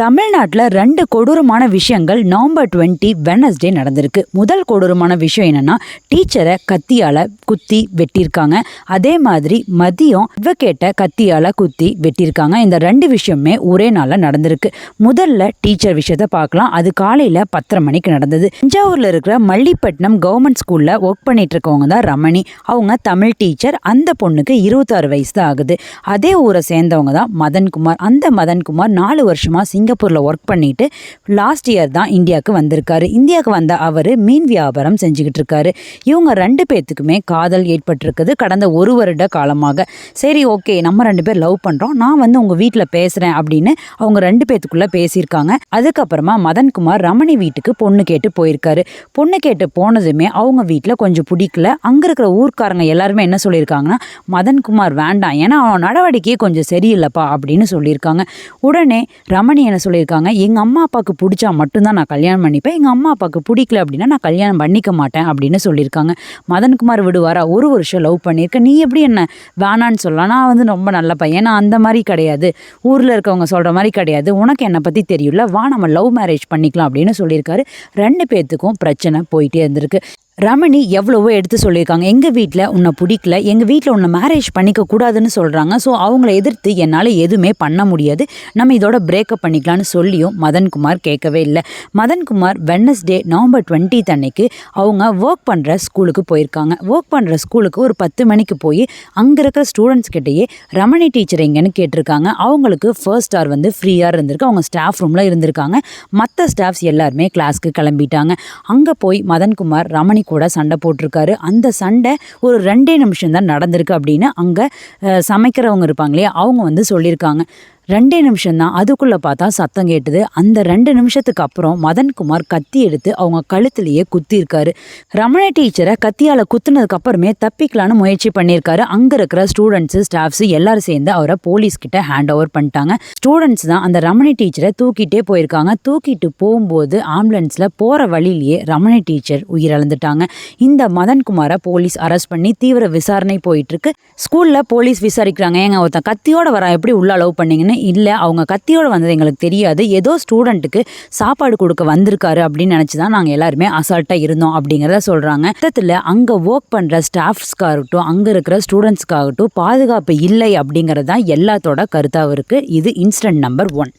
தமிழ்நாட்டில் ரெண்டு கொடூரமான விஷயங்கள் நவம்பர் டுவெண்ட்டி வெனஸ்டே நடந்திருக்கு. முதல் கொடூரமான விஷயம் என்னென்னா டீச்சரை கத்தியால் குத்தி வெட்டியிருக்காங்க. அதே மாதிரி மதியம் அட்வொகேட்டை கத்தியால் குத்தி வெட்டியிருக்காங்க. இந்த ரெண்டு விஷயமே ஒரே நாளில் நடந்திருக்கு. முதல்ல டீச்சர் விஷயத்த பார்க்கலாம். அது காலையில் பத்தரை மணிக்கு நடந்தது. தஞ்சாவூரில் இருக்கிற மல்லிப்பட்டினம் கவர்மெண்ட் ஸ்கூலில் ஒர்க் பண்ணிட்டு இருக்கவங்க தான் ரமணி. அவங்க தமிழ் டீச்சர் அந்த பொண்ணுக்கு இருபத்தாறு வயசு தான் ஆகுது. அதே ஊரை சேர்ந்தவங்க தான் மதன்குமார். அந்த மதன்குமார் நாலு வருஷமாக சிங் சிங்கப்பூரில் ஒர்க் பண்ணிட்டு லாஸ்ட் இயர் தான் இந்தியாவுக்கு வந்திருக்காரு. இந்தியாவுக்கு வந்த அவர் மீன் வியாபாரம் செஞ்சுக்கிட்டு இருக்காரு. இவங்க ரெண்டு பேர்த்துக்குமே காதல் ஏற்பட்டிருக்குது கடந்த ஒரு வருட காலமாக. சரி ஓகே நம்ம ரெண்டு பேர் லவ் பண்ணுறோம் நான் வந்து உங்கள் வீட்டில் பேசுகிறேன் அப்படின்னு அவங்க ரெண்டு பேர்த்துக்குள்ளே பேசியிருக்காங்க. அதுக்கப்புறமா மதன்குமார் ரமணி வீட்டுக்கு பொண்ணு கேட்டு போயிருக்காரு. பொண்ணு கேட்டு போனதுமே அவங்க வீட்டில் கொஞ்சம் பிடிக்கல. அங்கே இருக்கிற ஊர்க்காரங்க எல்லாருமே என்ன சொல்லியிருக்காங்கன்னா மதன்குமார் வேண்டாம். ஏன்னா அவன் நடவடிக்கையே கொஞ்சம் சரியில்லைப்பா அப்படின்னு சொல்லியிருக்காங்க. உடனே ரமணி என்ன சொல்லியிருக்காங்க? எங்கள் அம்மா அப்பாவுக்கு பிடிச்சா மட்டும்தான் நான் கல்யாணம் பண்ணிப்பேன். எங்கள் அம்மா அப்பாவுக்கு பிடிக்கல அப்படின்னா நான் கல்யாணம் பண்ணிக்க மாட்டேன் அப்படின்னு சொல்லியிருக்காங்க. மதன்குமார் விடுவாரா? ஒரு வருஷம் லவ் பண்ணியிருக்கேன் நீ எப்படி என்ன வேணான்னு சொல்லலாம். நான் வந்து ரொம்ப நல்ல பையன். நான் அந்த மாதிரி கிடையாது. ஊரில் இருக்கவங்க சொல்கிற மாதிரி கிடையாது. உனக்கு என்னை பற்றி தெரியல வா நம்ம லவ் மேரேஜ் பண்ணிக்கலாம் அப்படின்னு சொல்லியிருக்காரு. ரெண்டு பேர்த்துக்கும் பிரச்சனை போயிட்டே இருந்திருக்கு. ரமணி எவ்வளவோ எடுத்து சொல்லியிருக்காங்க. எங்கள் வீட்டில் உன்னை பிடிக்கல எங்கள் வீட்டில் உன்னை மேரேஜ் பண்ணிக்க கூடாதுன்னு சொல்கிறாங்க ஸோ அவங்கள எதிர்த்து என்னால் எதுவுமே பண்ண முடியாது. நம்ம இதோட பிரேக்கப் பண்ணிக்கலாம்னு சொல்லியும் மதன்குமார் கேட்கவே இல்லை. மதன்குமார் வெட்னஸ்டே நவம்பர் டுவெண்ட்டி அன்னைக்கு அவங்க ஒர்க் பண்ணுற ஸ்கூலுக்கு போயிருக்காங்க. ஒர்க் பண்ணுற ஸ்கூலுக்கு ஒரு பத்து மணிக்கு போய் அங்கே இருக்கிற ஸ்டூடெண்ட்ஸ் கிட்டேயே ரமணி டீச்சர் எங்கன்னு கேட்டிருக்காங்க. அவங்களுக்கு ஃபர்ஸ்ட் ஸ்டார் வந்து ஃப்ரீயாக இருந்திருக்கு. அவங்க ஸ்டாஃப் ரூமில் இருந்திருக்காங்க. மற்ற ஸ்டாஃப்ஸ் எல்லாருமே கிளாஸ்க்கு கிளம்பிட்டாங்க. அங்கே போய் மதன்குமார் ரமணி கூட சண்டை போட்டிருக்காரு. அந்த சண்டை ஒரு ரெண்டே நிமிஷம் தான் நடந்திருக்கு அப்படின்னு அங்கே சமைக்கிறவங்க இருப்பாங்க இல்லையா? அவங்க வந்து சொல்லியிருக்காங்க. ரெண்டே நிமிஷம் தான் அதுக்குள்ளே பார்த்தா சத்தம் கேட்டது. அந்த ரெண்டு நிமிஷத்துக்கு அப்புறம் மதன்குமார் கத்தி எடுத்து அவங்க கழுத்துலேயே குத்திருக்காரு ரமண டீச்சரை கத்தியால் குத்துனதுக்கு அப்புறமே தப்பிக்கலான்னு முயற்சி பண்ணியிருக்காரு. அங்கே இருக்கிற ஸ்டூடெண்ட்ஸு ஸ்டாஃப்ஸு எல்லாரும் சேர்ந்து அவரை போலீஸ் கிட்ட ஹேண்ட் ஓவர் பண்ணிட்டாங்க. ஸ்டூடெண்ட்ஸ் தான் அந்த ரமணி டீச்சரை தூக்கிட்டே போயிருக்காங்க. தூக்கிட்டு போகும்போது ஆம்புலன்ஸில் போகிற வழியிலேயே ரமணி டீச்சர் உயிரிழந்துட்டாங்க. இந்த மதன்குமாரை போலீஸ் அரெஸ்ட் பண்ணி தீவிர விசாரணை போயிட்டுருக்கு ஸ்கூலில் போலீஸ் விசாரிக்கிறாங்க. ஏங்க ஒருத்தன் கத்தியோட வர எப்படி உள்ள அலோவ் பண்ணீங்கன்னு இல்லை அவங்க கத்தியோடு வந்தது எங்களுக்கு தெரியாது. ஏதோ ஸ்டூடெண்ட்டுக்கு சாப்பாடு கொடுக்க வந்திருக்காரு அப்படின்னு நினச்சி தான் நாங்கள் எல்லாருமே அசால்ட்டாக இருந்தோம் அப்படிங்கிறத சொல்கிறாங்க மொத்தத்தில் அங்கே ஒர்க் பண்ணுற ஸ்டாஃப்ஸ்க்காகட்டும் அங்கே இருக்கிற ஸ்டூடெண்ட்ஸ்க்காகட்டும் பாதுகாப்பு இல்லை அப்படிங்கிறது தான் எல்லாத்தோட கருத்தாக இருக்குது இது incident number one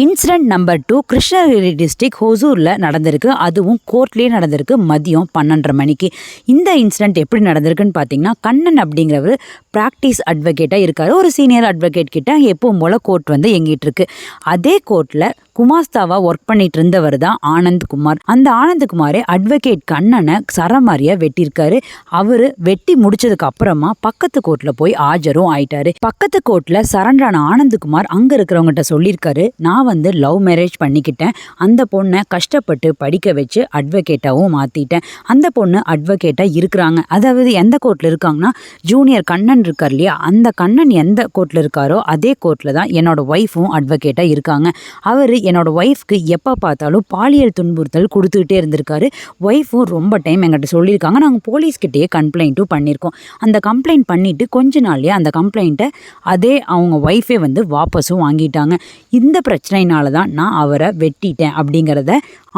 incident number two Krishnagiri district ஹொசூரில் நடந்திருக்கு. அதுவும் கோர்ட்லேயே நடந்திருக்கு. மதியம் பன்னெண்டரை மணிக்கு. இந்த இன்சிடென்ட் எப்படி நடந்திருக்குன்னு பார்த்தீங்கன்னா கண்ணன் அப்படிங்கிறவர் ப்ராக்டிஸ் அட்வொகேட்டாக இருக்கார். ஒரு சீனியர் அட்வொகேட் கிட்ட எப்பவும் போல் கோர்ட் வந்து எங்கிட்டு இருக்கு. அதே கோர்ட்டில் குமாஸ்தாவா ஒர்க் பண்ணிட்டு இருந்தவர் தான் ஆனந்த்குமார் அந்த ஆனந்த்குமாரே அட்வொகேட் கண்ணனை சரமாரியா வெட்டியிருக்காரு. அவர் வெட்டி முடிச்சதுக்கு அப்புறமா பக்கத்து கோர்ட்ல போய் ஆஜரும் ஆயிட்டாரு. பக்கத்து கோர்ட்ல சரண்டான ஆனந்த்குமார் அங்கே அங்க இருக்கிறவங்ககிட்ட சொல்லியிருக்காரு நான் வந்து லவ் மேரேஜ் பண்ணிக்கிட்டேன். அந்த பொண்ணை கஷ்டப்பட்டு படிக்க வச்சு அட்வொகேட்டாகவும் மாற்றிட்டேன் அந்த பொண்ணு அட்வொகேட்டாக இருக்கிறாங்க. அதாவது எந்த கோர்ட்டில் இருக்காங்கன்னா ஜூனியர் கண்ணன் இருக்கார் இல்லையா? அந்த கண்ணன் எந்த கோர்ட்டில் இருக்காரோ அதே கோர்ட்டில் தான் என்னோட ஒய்ஃபும் அட்வொகேட்டாக இருக்காங்க. அவர் என்னோடய ஒய்ஃப்க்கு எப்போ பார்த்தாலும் பாலியல் துன்புறுத்தல் கொடுத்துக்கிட்டே இருந்திருக்காரு. ஒய்ஃபும் ரொம்ப டைம் எங்கிட்ட சொல்லியிருக்காங்க. நாங்கள் போலீஸ்கிட்டேயே கம்ப்ளைண்ட்டும் பண்ணியிருக்கோம். அந்த கம்ப்ளைண்ட் பண்ணிவிட்டு கொஞ்ச நாள்லேயே அந்த கம்ப்ளைண்ட்டை அதே அவங்க ஒய்ஃபே வந்து வாபஸும் வாங்கிட்டாங்க. இந்த பிரச்சனை பிரச்சனையினால தான் நான் அவரை வெட்டிட்டேன் அப்படிங்கிறத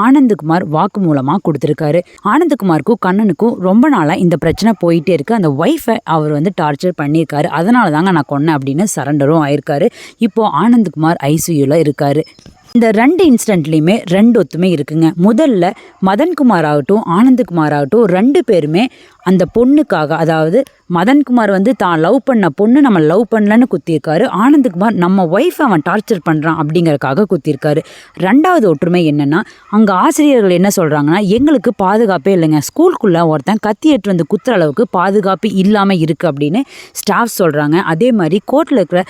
ஆனந்தகுமார் வாக்கு மூலமாக கொடுத்துருக்காரு. ஆனந்தகுமாருக்கும் கண்ணனுக்கும் ரொம்ப நாளாக இந்த பிரச்சனை போயிட்டே இருக்கு. அந்த ஒய்ஃபை அவர் வந்து டார்ச்சர் பண்ணியிருக்காரு. அதனால தாங்க நான் கொன்னேன் அப்படின்னு சரண்டரும் ஆயிருக்காரு. இப்போது ஆனந்த்குமார் ஐசியூவில் இருக்காரு. இந்த ரெண்டு இன்சிடென்ட்லேயுமே ரெண்டு ஒத்துமை இருக்குங்க. முதல்ல மதன்குமார் ஆகட்டும் ஆனந்தகுமார் ஆகட்டும் ரெண்டு பேருமே அந்த பொண்ணுக்காக அதாவது மதன்குமார் வந்து தான் லவ் பண்ண பொண்ணு நம்ம லவ் பண்ணலன்னு குத்தியிருக்காரு. ஆனந்தகுமார் நம்ம ஒய்ஃப் அவன் டார்ச்சர் பண்ணுறான் அப்படிங்கிறக்காக குத்தியிருக்காரு. ரெண்டாவது ஒற்றுமை என்னென்னா அங்கே ஆசிரியர்கள் என்ன சொல்கிறாங்கன்னா எங்களுக்கு பாதுகாப்பே இல்லைங்க. ஸ்கூலுக்குள்ளே ஒருத்தன் கத்தி எடுத்து வந்து குத்துற அளவுக்கு பாதுகாப்பு இல்லாமல் இருக்குது அப்படின்னு ஸ்டாஃப் சொல்கிறாங்க அதே மாதிரி கோர்ட்டில் இருக்கிற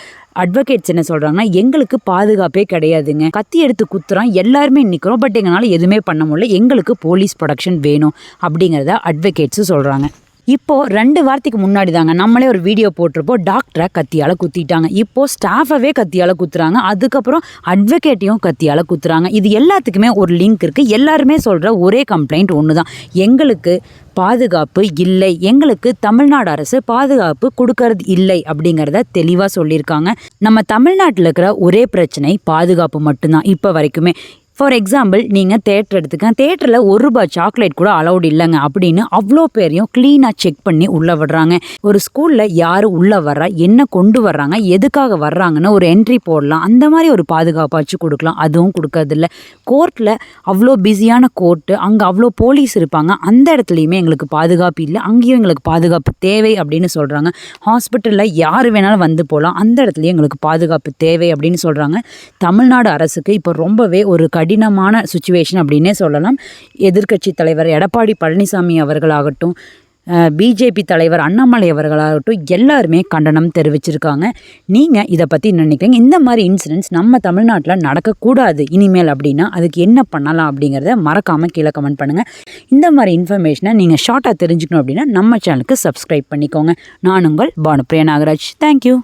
அட்வொகேட்ஸ் என்ன சொல்கிறாங்கன்னா எங்களுக்கு பாதுகாப்பே கிடையாதுங்க. கத்தி எடுத்து குத்துறோம் எல்லாருமே நிற்கிறோம் பட் எங்களால் எதுவுமே பண்ண முடியல. எங்களுக்கு போலீஸ் ப்ரொடக்ஷன் வேணும் அப்படிங்கிறத அட்வொகேட்ஸும் சொல்கிறாங்க இப்போது ரெண்டு வாரத்துக்கு முன்னாடி தாங்க நம்மளே ஒரு வீடியோ போட்டிருப்போம். டாக்டரை கத்தியால் குத்திட்டாங்க. இப்போது ஸ்டாஃபவே கத்தியால் குத்துறாங்க. அதுக்கப்புறம் அட்வொகேட்டையும் கத்தியால் குத்துறாங்க. இது எல்லாத்துக்குமே ஒரு லிங்க் இருக்குது எல்லாருமே சொல்கிற ஒரே கம்ப்ளைண்ட் ஒன்று தான் எங்களுக்கு பாதுகாப்பு இல்லை. எங்களுக்கு தமிழ்நாடு அரசு பாதுகாப்பு கொடுக்கறது இல்லை அப்படிங்கிறத தெளிவாக சொல்லியிருக்காங்க. நம்ம தமிழ்நாட்டில் இருக்கிற ஒரே பிரச்சனை பாதுகாப்பு மட்டும்தான். இப்போ வரைக்குமே ஃபார் எக்ஸாம்பிள் நீங்கள் தேட்டர் எடுத்துக்க தேட்டரில் ஒரு ரூபாய் சாக்லேட் கூட அலௌட் இல்லைங்க அப்படின்னு அவ்வளோ பேரையும் க்ளீனாக செக் பண்ணி உள்ளே விடுறாங்க. ஒரு ஸ்கூலில் யார் உள்ளே வர்றா என்ன கொண்டு வர்றாங்க எதுக்காக வர்றாங்கன்னு ஒரு என்ட்ரி போடலாம். அந்த மாதிரி ஒரு பாதுகாப்பாச்சும் கொடுக்கலாம். அதுவும் கொடுக்கறதில்ல. கோர்ட்டில் அவ்வளோ பிஸியான கோர்ட்டு அங்கே அவ்வளோ போலீஸ் இருப்பாங்க. அந்த இடத்துலையுமே எங்களுக்கு பாதுகாப்பு இல்லை. அங்கேயும் எங்களுக்கு பாதுகாப்பு தேவை அப்படின்னு சொல்கிறாங்க ஹாஸ்பிட்டலில் யார் வேணாலும் வந்து போகலாம் அந்த இடத்துலையும் எங்களுக்கு பாதுகாப்பு தேவை அப்படின்னு சொல்கிறாங்க தமிழ்நாடு அரசுக்கு இப்போ ரொம்பவே ஒரு கடி கடினமான சுச்சுவேஷன் அப்படின்னே சொல்லலாம். எதிர்க்கட்சி தலைவர் எடப்பாடி பழனிசாமி அவர்களாகட்டும் பிஜேபி தலைவர் அண்ணாமலை அவர்களாகட்டும் எல்லாருமே கண்டனம் தெரிவிச்சிருக்காங்க. நீங்கள் இதை பற்றி நினைக்கிறீங்க? இந்த மாதிரி இன்சிடென்ட்ஸ் நம்ம தமிழ்நாட்டில் நடக்கக்கூடாது. இனிமேல் அப்படின்னா அதுக்கு என்ன பண்ணலாம் அப்படிங்கிறத மறக்காமல் கீழே கமெண்ட் பண்ணுங்கள் இந்த மாதிரி இன்ஃபர்மேஷனை நீங்கள் ஷார்ட்டாக தெரிஞ்சுக்கணும் அப்படின்னா நம்ம சேனலுக்கு சப்ஸ்கிரைப் பண்ணிக்கோங்க. நான் உங்கள் பானுப்ரியா நாகராஜ். தேங்க்யூ